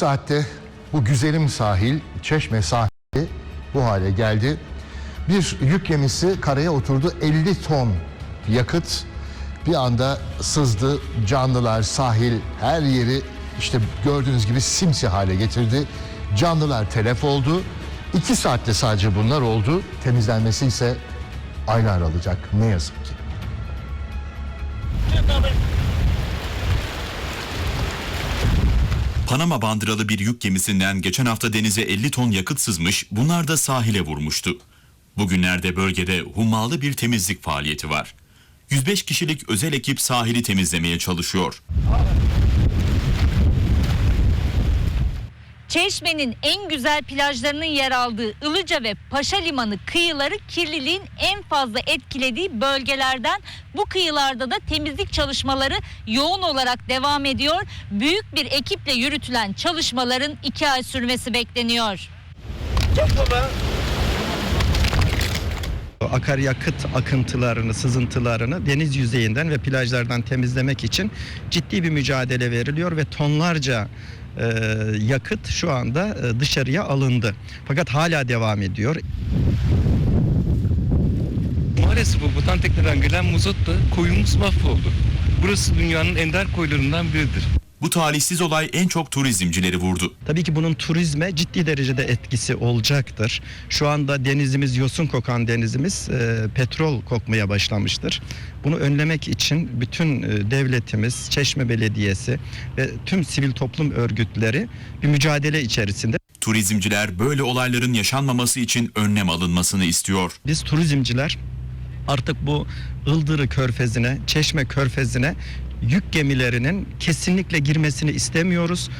saatte bu güzelim sahil, Çeşme sahili bu hale geldi. Bir yük gemisi karaya oturdu 50 ton yakıt bir anda sızdı. Canlılar, sahil her yeri işte gördüğünüz gibi simsiyah hale getirdi. Canlılar telef oldu. İki saatte sadece bunlar oldu. Temizlenmesi ise aylar alacak ne yazık ki. Panama bandıralı bir yük gemisinden geçen hafta denize 50 ton yakıt sızmış, bunlar da sahile vurmuştu. Bugünlerde bölgede hummalı bir temizlik faaliyeti var. 105 kişilik özel ekip sahili temizlemeye çalışıyor. Çeşme'nin en güzel plajlarının yer aldığı Ilıca ve Paşa Limanı kıyıları kirliliğin en fazla etkilediği bölgelerden. Bu kıyılarda da temizlik çalışmaları yoğun olarak devam ediyor. Büyük bir ekiple yürütülen çalışmaların iki ay sürmesi bekleniyor. akaryakıt akıntılarını, sızıntılarını deniz yüzeyinden ve plajlardan temizlemek için ciddi bir mücadele veriliyor ve tonlarca yakıt şu anda e, dışarıya alındı. Fakat hala devam ediyor. Maalesef bu butan tekneden gelen mazotla koyumuz mahvoldu. Burası dünyanın ender koylarından biridir. Bu talihsiz olay en çok turizmcileri vurdu. Tabii ki bunun turizme ciddi derecede etkisi olacaktır. Şu anda denizimiz yosun kokan denizimiz e, petrol kokmaya başlamıştır. Bunu önlemek için bütün e, devletimiz, Çeşme Belediyesi ve tüm sivil toplum örgütleri bir mücadele içerisinde. Turizmciler böyle olayların yaşanmaması için önlem alınmasını istiyor. Biz turizmciler artık bu Ildırı Körfezi'ne, Çeşme Körfezi'ne yük gemilerinin kesinlikle girmesini istemiyoruz.